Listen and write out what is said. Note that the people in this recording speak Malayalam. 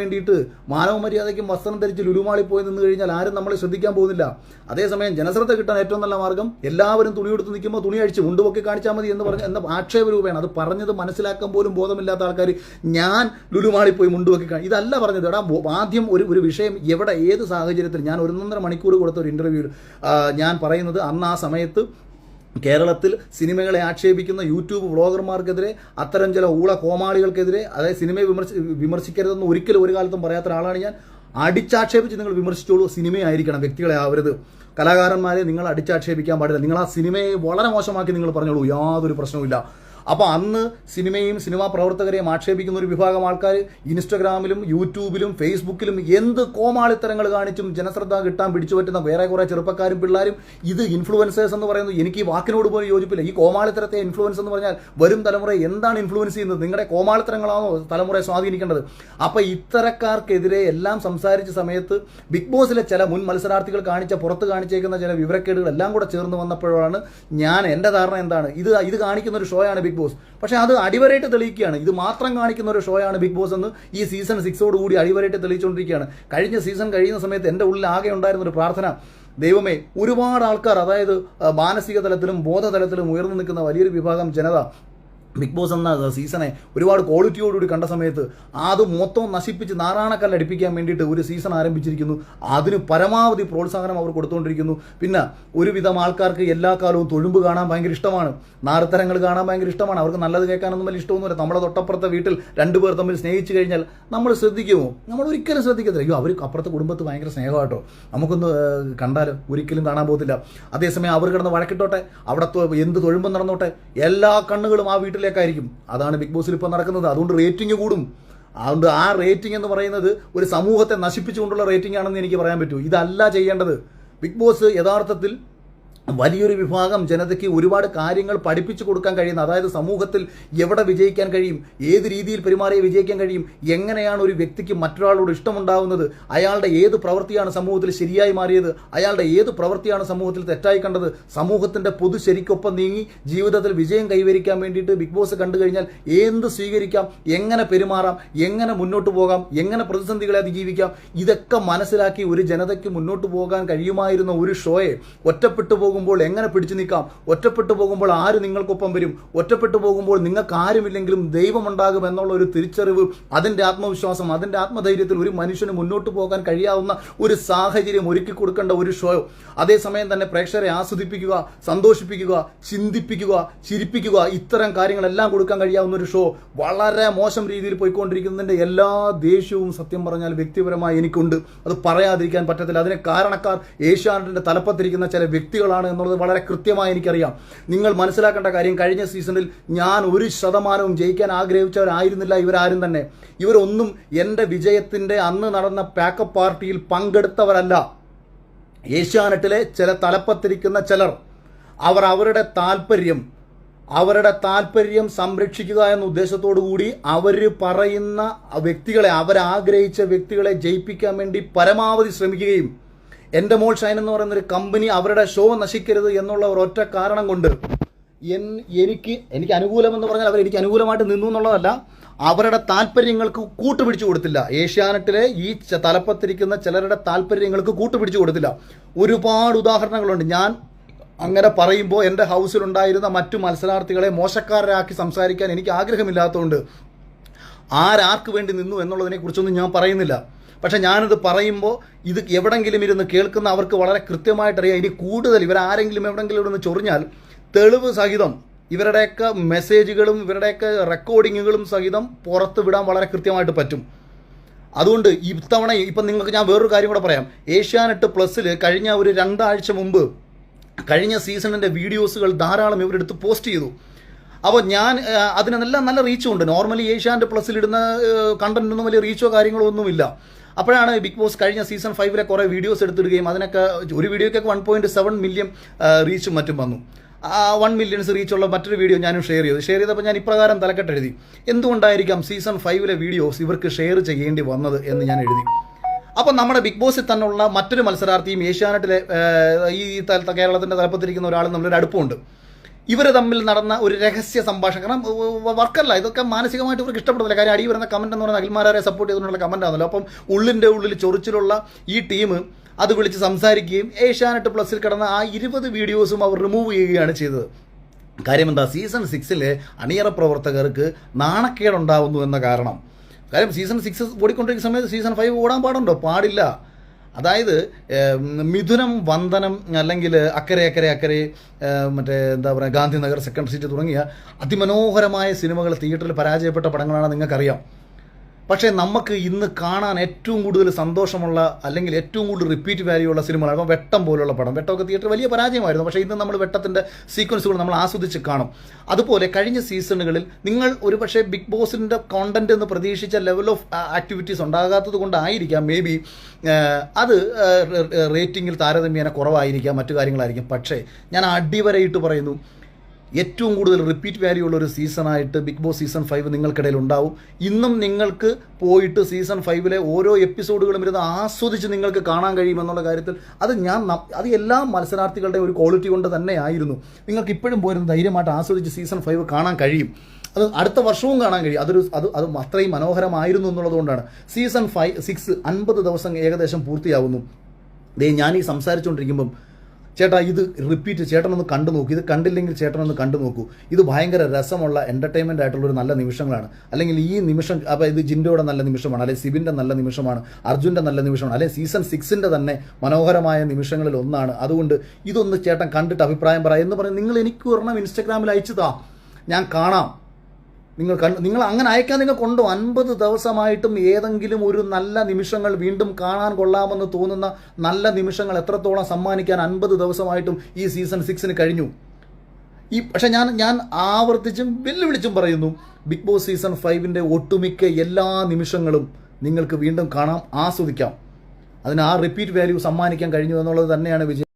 വേണ്ടിയിട്ട് മാനവ മര്യാദയ്ക്കും വസ്ത്രം ധരിച്ച് ലുലുമാളി പോയി നിന്ന് കഴിഞ്ഞാൽ ആരും നമ്മളെ ശ്രദ്ധിക്കാൻ പോകുന്നില്ല. അതേസമയം ജനശ്രദ്ധ കിട്ടാൻ ഏറ്റവും നല്ല മാർഗം എല്ലാവരും തുണി എടുത്ത് നിൽക്കുമ്പോൾ തുണി അഴിച്ച് മുണ്ടുപൊക്കി കാണിച്ചാൽ മതി എന്ന് പറഞ്ഞ എന്ന ആക്ഷേപ രൂപയാണ് അത് പറഞ്ഞത് മനസ്സിലാക്കാൻ പോലും ബോധമില്ലാത്ത ആൾക്കാർ ഞാൻ ലുലുമാളി പോയി മുണ്ടുപൊക്കി കാണി ഇതല്ല പറഞ്ഞത്. എടാ ആദ്യം ഒരു ഒരു വിഷയം എവിടെ ഏത് സാഹചര്യത്തിൽ ഞാൻ ഒന്നൊന്നര മണിക്കൂർ കൊടുത്ത ഒരു ഇന്റർവ്യൂവിൽ ഞാൻ പറയുന്നത് അന്ന് ആ സമയത്ത് കേരളത്തിൽ സിനിമകളെ ആക്ഷേപിക്കുന്ന യൂട്യൂബ് വ്ളോഗർമാർക്കെതിരെ അത്തരം ചില ഊള കോമാളികൾക്കെതിരെ അതായത് സിനിമയെ വിമർശി വിമർശിക്കരുതെന്ന് ഒരിക്കലും ഒരു കാലത്തും പറയാത്ത ഒരാളാണ് ഞാൻ. അടിച്ചാക്ഷേപിച്ച് നിങ്ങൾ വിമർശിച്ചോളൂ സിനിമയായിരിക്കണം വ്യക്തികളെ ആവരുത്. കലാകാരന്മാരെ നിങ്ങൾ അടിച്ചാക്ഷേപിക്കാൻ പാടില്ല. നിങ്ങൾ ആ സിനിമയെ വളരെ മോശമാക്കി നിങ്ങൾ പറഞ്ഞോളൂ യാതൊരു പ്രശ്നവുമില്ല. അപ്പോൾ അന്ന് സിനിമയും സിനിമാ പ്രവർത്തകരെയും ആക്ഷേപിക്കുന്ന ഒരു വിഭാഗം ആൾക്കാർ ഇൻസ്റ്റഗ്രാമിലും യൂട്യൂബിലും ഫേസ്ബുക്കിലും എന്ത് കോമാളിത്തരങ്ങൾ കാണിച്ചും ജനശ്രദ്ധ കിട്ടാൻ പിടിച്ചു പറ്റുന്ന വേറെ കുറേ ചെറുപ്പക്കാരും പിള്ളേരും ഇത് ഇൻഫ്ലുവൻസേഴ്സ് എന്ന് പറയുന്നത് എനിക്ക് ഈ വാക്കിനോട് പോലും യോജിപ്പില്ല. ഈ കോമാളിത്തരത്തെ ഇൻഫ്ലുവൻസ് എന്ന് പറഞ്ഞാൽ വരും തലമുറ എന്താണ് ഇൻഫ്ലുവൻസ് ചെയ്യുന്നത്? നിങ്ങളുടെ കോമാളിത്തരങ്ങളാണോ തലമുറയെ സ്വാധീനിക്കേണ്ടത്? അപ്പോൾ ഇത്തരക്കാർക്കെതിരെ എല്ലാം സംസാരിച്ച സമയത്ത് ബിഗ് ബോസിലെ ചില മുൻ മത്സരാർത്ഥികൾ കാണിച്ച പുറത്ത് കാണിച്ചേക്കുന്ന ചില വിവരക്കേടുകൾ എല്ലാം കൂടെ ചേർന്ന് വന്നപ്പോഴാണ് ഞാൻ എന്റെ ധാരണ എന്താണ്? ഇത് ഇത് കാണിക്കുന്ന ഒരു ഷോയാണ് ബിഗ് ബോസ്. പക്ഷേ അത് അടിവരയിട്ട് തെളിയിക്കുകയാണ്. ഇത് മാത്രം കാണിക്കുന്ന ഒരു ഷോയാണ് ബിഗ് ബോസ് എന്ന് ഈ സീസൺ സിക്സോട് കൂടി അടിവരയിട്ട് തെളിയിച്ചുകൊണ്ടിരിക്കുകയാണ്. കഴിഞ്ഞ സീസൺ കഴിയുന്ന സമയത്ത് എന്റെ ഉള്ളിൽ ആകെ ഉണ്ടായിരുന്ന ഒരു പ്രാർത്ഥന ദൈവമേ ഒരുപാട് ആൾക്കാർ അതായത് മാനസിക തലത്തിലും ബോധതലത്തിലും ഉയർന്നു നിൽക്കുന്ന വലിയൊരു വിഭാഗം ജനത ബിഗ് ബോസ് എന്ന സീസണെ ഒരുപാട് ക്വാളിറ്റിയോടുകൂടി കണ്ട സമയത്ത് അത് മൊത്തം നശിപ്പിച്ച് നാറാണക്കല്ല് അടിപ്പിക്കാൻ വേണ്ടിയിട്ട് ഒരു സീസൺ ആരംഭിച്ചിരിക്കുന്നു. അതിന് പരമാവധി പ്രോത്സാഹനം അവർ കൊടുത്തുകൊണ്ടിരിക്കുന്നു പിന്നെ ഒരുവിധം ആൾക്കാർക്ക് എല്ലാ കാലവും തൊഴുമ്പ് കാണാൻ ഭയങ്കര ഇഷ്ടമാണ്. നാരത്തരങ്ങൾ കാണാൻ ഭയങ്കര ഇഷ്ടമാണ്. അവർക്ക് നല്ലത് കേൾക്കാനൊന്നും വലിയ ഇഷ്ടമൊന്നുമില്ല. നമ്മുടെ തൊട്ടപ്പുറത്തെ വീട്ടിൽ രണ്ടുപേർ തമ്മിൽ സ്നേഹിച്ചു കഴിഞ്ഞാൽ നമ്മൾ ശ്രദ്ധിക്കുമോ? നമ്മൾ ഒരിക്കലും ശ്രദ്ധിക്കത്തില്ല. അയ്യോ അവർ അപ്പുറത്തെ കുടുംബത്ത് ഭയങ്കര സ്നേഹമാട്ടോ. നമുക്കൊന്ന് കണ്ടാൽ ഒരിക്കലും കാണാൻ പോകത്തില്ല. അതേസമയം അവർ കിടന്ന് വഴക്കിട്ടോട്ടെ. അവിടെ എന്ത് തൊഴുമ്പം നടന്നോട്ടെ. എല്ലാ കണ്ണുകളും ആ വീട്ടിലേക്കായിരിക്കും അതാണ് ബിഗ് ബോസിൽ ഇപ്പോൾ നടക്കുന്നത്. അതുകൊണ്ട് റേറ്റിംഗ് കൂടും. അതുകൊണ്ട് ആ റേറ്റിംഗ് എന്ന് പറയുന്നത് ഒരു സമൂഹത്തെ നശിപ്പിച്ചുകൊണ്ടുള്ള റേറ്റിംഗ് ആണെന്ന് എനിക്ക് പറയാൻ പറ്റൂ. ഇതല്ല ചെയ്യേണ്ടത്. ബിഗ് ബോസ് യഥാർത്ഥത്തിൽ വലിയൊരു വിഭാഗം ജനതയ്ക്ക് ഒരുപാട് കാര്യങ്ങൾ പഠിപ്പിച്ചു കൊടുക്കാൻ കഴിയുന്ന അതായത് സമൂഹത്തിൽ എവിടെ വിജയിക്കാൻ കഴിയും ഏത് രീതിയിൽ പെരുമാറിയെ വിജയിക്കാൻ കഴിയും എങ്ങനെയാണ് ഒരു വ്യക്തിക്ക് മറ്റൊരാളോട് ഇഷ്ടമുണ്ടാവുന്നത് അയാളുടെ ഏത് പ്രവൃത്തിയാണ് സമൂഹത്തിൽ ശരിയായി മാറിയത് അയാളുടെ ഏത് പ്രവൃത്തിയാണ് സമൂഹത്തിൽ തെറ്റായി കണ്ടത് സമൂഹത്തിന്റെ പൊതു ശരിക്കൊപ്പം നീങ്ങി ജീവിതത്തിൽ വിജയം കൈവരിക്കാൻ വേണ്ടിയിട്ട് ബിഗ് ബോസ് കണ്ടു കഴിഞ്ഞാൽ എന്ത് സ്വീകരിക്കാം എങ്ങനെ പെരുമാറാം എങ്ങനെ മുന്നോട്ട് പോകാം എങ്ങനെ പ്രതിസന്ധികളെ അതിജീവിക്കാം ഇതൊക്കെ മനസ്സിലാക്കി ഒരു ജനതയ്ക്ക് മുന്നോട്ട് പോകാൻ കഴിയുമായിരുന്ന ഒരു ഷോയെ ഒറ്റപ്പെട്ടു പോകുമ്പോൾ എങ്ങനെ പിടിച്ചു നിൽക്കാം? ഒറ്റപ്പെട്ടു പോകുമ്പോൾ ആര് നിങ്ങൾക്കൊപ്പം വരും? ഒറ്റപ്പെട്ടു പോകുമ്പോൾ നിങ്ങൾക്ക് ആരുമില്ലെങ്കിലും ദൈവമുണ്ടാകും എന്നുള്ള ഒരു തിരിച്ചറിവ് അതിന്റെ ആത്മവിശ്വാസം അതിന്റെ ആത്മധൈര്യത്തിൽ ഒരു മനുഷ്യന് മുന്നോട്ട് പോകാൻ കഴിയാവുന്ന ഒരു സാഹചര്യം ഒരുക്കി കൊടുക്കേണ്ട ഒരു ഷോ അതേസമയം തന്നെ പ്രേക്ഷകരെ ആസ്വദിപ്പിക്കുക സന്തോഷിപ്പിക്കുക ചിന്തിപ്പിക്കുക ചിരിപ്പിക്കുക ഇത്തരം കാര്യങ്ങളെല്ലാം കൊടുക്കാൻ കഴിയാവുന്ന ഒരു ഷോ വളരെ മോശം രീതിയിൽ പോയിക്കൊണ്ടിരിക്കുന്നതിന്റെ എല്ലാ ദേഷ്യവും സത്യം പറഞ്ഞാൽ വ്യക്തിപരമായി എനിക്കുണ്ട്. അത് പറയാതിരിക്കാൻ പറ്റത്തില്ല. അതിന് കാരണക്കാർ ഏഷ്യാനെറ്റിന്റെ തലപ്പത്തിരിക്കുന്ന ചില വ്യക്തികളാണ് എന്നുള്ളത് വളരെ കൃത്യമായി എനിക്കറിയാം. നിങ്ങൾ മനസ്സിലാക്കേണ്ട കാര്യം കഴിഞ്ഞ സീസണിൽ ഞാൻ ഒരു ശതമാനവും ജയിക്കാൻ ആഗ്രഹിച്ചവരായിരുന്നില്ല ഇവരാരും തന്നെ. ഇവരൊന്നും എന്റെ വിജയത്തിന്റെ അന്ന് നടന്ന പാക്കപ്പ് പാർട്ടിയിൽ പങ്കെടുത്തവരല്ല. ഏഷ്യാനെറ്റിലെ ചില തലപ്പത്തിരിക്കുന്ന ചിലർ അവർ അവരുടെ താല്പര്യം അവരുടെ താല്പര്യം സംരക്ഷിക്കുക എന്ന ഉദ്ദേശത്തോടു കൂടി അവർ പറയുന്ന വ്യക്തികളെ അവരാഗ്രഹിച്ച വ്യക്തികളെ ജയിപ്പിക്കാൻ വേണ്ടി പരമാവധി ശ്രമിക്കുകയും എന്റെ മോൾ ഷൈൻ എന്ന് പറയുന്ന ഒരു കമ്പനി അവരുടെ ഷോ നശിക്കരുത് എന്നുള്ള ഒരു ഒറ്റ കാരണം കൊണ്ട് എൻ എനിക്ക് എനിക്ക് അനുകൂലമെന്ന് പറഞ്ഞാൽ അവർ എനിക്ക് അനുകൂലമായിട്ട് നിന്നു എന്നുള്ളതല്ല. അവരുടെ താല്പര്യങ്ങൾക്ക് കൂട്ടുപിടിച്ചു കൊടുത്തില്ല. ഏഷ്യാനെറ്റിലെ ഈ തലപ്പത്തിരിക്കുന്ന ചിലരുടെ താല്പര്യങ്ങൾക്ക് കൂട്ടുപിടിച്ചു കൊടുത്തില്ല. ഒരുപാട് ഉദാഹരണങ്ങളുണ്ട്. ഞാൻ അങ്ങനെ പറയുമ്പോൾ എന്റെ ഹൗസിലുണ്ടായിരുന്ന മറ്റു മത്സരാർത്ഥികളെ മോശക്കാരാക്കി സംസാരിക്കാൻ എനിക്ക് ആഗ്രഹമില്ലാത്തതുകൊണ്ട് ആരാർക്ക് വേണ്ടി നിന്നു എന്നുള്ളതിനെ കുറിച്ചൊന്നും ഞാൻ പറയുന്നില്ല. പക്ഷെ ഞാനിത് പറയുമ്പോൾ ഇത് എവിടെങ്കിലും ഇരുന്ന് കേൾക്കുന്ന അവർക്ക് വളരെ കൃത്യമായിട്ടറിയാം. ഇനി കൂടുതൽ ഇവരാരെങ്കിലും എവിടെങ്കിലും ഇരുന്ന് ചൊറിഞ്ഞാൽ തെളിവ് സഹിതം ഇവരുടെയൊക്കെ മെസ്സേജുകളും ഇവരുടെയൊക്കെ റെക്കോർഡിങ്ങുകളും സഹിതം പുറത്ത് വിടാൻ വളരെ കൃത്യമായിട്ട് പറ്റും. അതുകൊണ്ട് ഇത്തവണ ഇപ്പം നിങ്ങൾക്ക് ഞാൻ വേറൊരു കാര്യം കൂടെ പറയാം. ഏഷ്യാനെറ്റ് പ്ലസ്സിൽ കഴിഞ്ഞ ഒരു രണ്ടാഴ്ച മുമ്പ് കഴിഞ്ഞ സീസണിന്റെ വീഡിയോസുകൾ ധാരാളം ഇവരെടുത്ത് പോസ്റ്റ് ചെയ്തു. അപ്പോൾ ഞാൻ അതിനെല്ലാം നല്ല റീച്ചും ഉണ്ട്. നോർമലി ഏഷ്യാന്റെ പ്ലസ്സിലിടുന്ന കണ്ടന്റൊന്നും വലിയ റീച്ചോ കാര്യങ്ങളോ ഒന്നുമില്ല. അപ്പോഴാണ് ബിഗ് ബോസ് കഴിഞ്ഞ സീസൺ ഫൈവിലെ കുറേ വീഡിയോസ് എടുത്തിടുകയും അതിനൊക്കെ ഒരു വീഡിയോയ്ക്കൊക്കെ വൺ പോയിന്റ് സെവൻ മില്യൺ റീച്ചും മറ്റും വന്നു. ആ വൺ മില്യൺസ് റീച്ചുള്ള മറ്റൊരു വീഡിയോ ഞാനും ഷെയർ ചെയ്തു. ഷെയർ ചെയ്തപ്പോൾ ഞാൻ ഇപ്രകാരം തലക്കെട്ട് എഴുതി. എന്തുകൊണ്ടായിരിക്കാം സീസൺ ഫൈവിലെ വീഡിയോസ് ഇവർക്ക് ഷെയർ ചെയ്യേണ്ടി വന്നത് എന്ന് ഞാൻ എഴുതി. അപ്പോൾ നമ്മുടെ ബിഗ് ബോസിൽ തന്നെയുള്ള മറ്റൊരു മത്സരാർത്ഥിയും ഏഷ്യാനെറ്റിലെ ഈ കേരളത്തിന്റെ തലപ്പത്തിരിക്കുന്ന ഒരാളും നമ്മളൊരു അടുപ്പമുണ്ട് ഇവർ തമ്മിൽ നടന്ന ഒരു രഹസ്യ സംഭാഷണം. കാരണം വർക്കല്ല ഇതൊക്കെ മാനസികമായിട്ട് ഇവർക്ക് ഇഷ്ടപ്പെടുന്നില്ല കാര്യം അടി വരുന്ന കമന്റ് എന്ന് പറഞ്ഞാൽ അഖിൽമാരെ സപ്പോർട്ട് ചെയ്തുകൊണ്ടുള്ള കമന്റ് ആണല്ലോ. അപ്പം ഉള്ളിന്റെ ഉള്ളിൽ ചൊറിച്ചിലുള്ള ഈ ടീം അത് വിളിച്ച് സംസാരിക്കുകയും ഏഷ്യാനെറ്റ് പ്ലസിൽ കിടന്ന ആ ഇരുപത് വീഡിയോസും അവർ റിമൂവ് ചെയ്യുകയാണ് ചെയ്തത്. കാര്യം എന്താ? സീസൺ സിക്സിലെ അണിയറ പ്രവർത്തകർക്ക് നാണക്കേടുണ്ടാവുന്നു എന്ന കാരണം. കാര്യം സീസൺ സിക്സ് ഓടിക്കൊണ്ടിരിക്കുന്ന സമയത്ത് സീസൺ ഫൈവ് ഓടാൻ പാടുണ്ടോ? പാടില്ല. അതായത് മിഥുനം വന്ദനം അല്ലെങ്കിൽ അക്കരെ അക്കരെ അക്കരെ മറ്റേ എന്താ പറയുക ഗാന്ധിനഗർ സെക്കൻഡ് സീറ്റ് തുടങ്ങിയ അതിമനോഹരമായ സിനിമകൾ തിയേറ്ററിൽ പരാജയപ്പെട്ട പടങ്ങളാണ് നിങ്ങൾക്കറിയാം. പക്ഷേ നമുക്ക് ഇന്ന് കാണാൻ ഏറ്റവും കൂടുതൽ സന്തോഷമുള്ള അല്ലെങ്കിൽ ഏറ്റവും കൂടുതൽ റിപ്പീറ്റ് വാല്യൂ ഉള്ള സിനിമകളാണ് വെട്ടം പോലുള്ള പടം. വെട്ടമൊക്കെ തിയേറ്റർ വലിയ പരാജയമായിരുന്നു. പക്ഷേ ഇന്ന് നമ്മൾ വെട്ടത്തിന്റെ സീക്വൻസുകൾ നമ്മൾ ആസ്വദിച്ച് കാണും. അതുപോലെ കഴിഞ്ഞ സീസണുകളിൽ നിങ്ങൾ ഒരു പക്ഷേ ബിഗ് ബോസിന്റെ കോണ്ടന്റ് എന്ന് പ്രതീക്ഷിച്ച ലെവൽ ഓഫ് ആക്ടിവിറ്റീസ് ഉണ്ടാകാത്തത് കൊണ്ടായിരിക്കാം. മേ ബി അത് റേറ്റിംഗിൽ താരതമ്യേന കുറവായിരിക്കാം. മറ്റു കാര്യങ്ങളായിരിക്കും. പക്ഷേ ഞാൻ അടിവരയിട്ട് പറയുന്നു ഏറ്റവും കൂടുതൽ റിപ്പീറ്റ് വാല്യൂ ഉള്ള ഒരു സീസണായിട്ട് ബിഗ് ബോസ് സീസൺ ഫൈവ് നിങ്ങൾക്കിടയിൽ ഉണ്ടാവും. ഇന്നും നിങ്ങൾക്ക് പോയിട്ട് സീസൺ ഫൈവിലെ ഓരോ എപ്പിസോഡുകളും ഇരുന്ന് ആസ്വദിച്ച് നിങ്ങൾക്ക് കാണാൻ കഴിയുമെന്നുള്ള കാര്യത്തിൽ അത് ഞാൻ അത് എല്ലാ മത്സരാർത്ഥികളുടെ ഒരു ക്വാളിറ്റി കൊണ്ട് തന്നെ ആയിരുന്നു. നിങ്ങൾക്ക് ഇപ്പോഴും പോയിരുന്ന ധൈര്യമായിട്ട് ആസ്വദിച്ച് സീസൺ ഫൈവ് കാണാൻ കഴിയും. അത് അടുത്ത വർഷവും കാണാൻ കഴിയും. അതൊരു അത് അത് അത്രയും മനോഹരമായിരുന്നു എന്നുള്ളതുകൊണ്ടാണ് സീസൺ ഫൈവ് സിക്സ് അൻപത് ദിവസം ഏകദേശം പൂർത്തിയാവുന്നു. ദേ ഞാൻ ഈ സംസാരിച്ചുകൊണ്ടിരിക്കുമ്പം ചേട്ടാ ഇത് റിപ്പീറ്റ് ചേട്ടനൊന്ന് കണ്ടു നോക്കൂ. ഇത് കണ്ടില്ലെങ്കിൽ ചേട്ടനൊന്ന് കണ്ടു നോക്കൂ. ഇത് ഭയങ്കര രസമുള്ള എന്റർടൈൻമെന്റ് ആയിട്ടുള്ള ഒരു നല്ല നിമിഷങ്ങളാണ്. അല്ലെങ്കിൽ ഈ നിമിഷം അപ്പോൾ ഇത് ജിൻഡോയുടെ നല്ല നിമിഷമാണ് അല്ലെങ്കിൽ സിബിന്റെ നല്ല നിമിഷമാണ് അർജുന്റെ നല്ല നിമിഷമാണ് അല്ലെങ്കിൽ സീസൺ സിക്സിന്റെ തന്നെ മനോഹരമായ നിമിഷങ്ങളിൽ ഒന്നാണ്. അതുകൊണ്ട് ഇതൊന്ന് ചേട്ടൻ കണ്ടിട്ട് അഭിപ്രായം പറ എന്ന് പറഞ്ഞ് നിങ്ങൾ എനിക്ക് ഒരെണ്ണം ഇൻസ്റ്റഗ്രാമിൽ അയച്ചു താ ഞാൻ കാണാം. നിങ്ങൾ നിങ്ങൾ അങ്ങനെ അയക്കാൻ നിങ്ങൾ കൊണ്ടു? അൻപത് ദിവസമായിട്ടും ഏതെങ്കിലും ഒരു നല്ല നിമിഷങ്ങൾ വീണ്ടും കാണാൻ കൊള്ളാമെന്ന് തോന്നുന്ന നല്ല നിമിഷങ്ങൾ എത്രത്തോളം സമ്മാനിക്കാൻ അൻപത് ദിവസമായിട്ടും ഈ സീസൺ സിക്സിന് കഴിഞ്ഞു? ഈ പക്ഷെ ഞാൻ ഞാൻ ആവർത്തിച്ചും വെല്ലുവിളിച്ചും പറയുന്നു ബിഗ് ബോസ് സീസൺ ഫൈവിന്റെ ഒട്ടുമിക്ക എല്ലാ നിമിഷങ്ങളും നിങ്ങൾക്ക് വീണ്ടും കാണാം ആസ്വദിക്കാം. അതിന് ആ റിപ്പീറ്റ് വാല്യൂ സമ്മാനിക്കാൻ കഴിഞ്ഞു എന്നുള്ളത് തന്നെയാണ് വിജയം.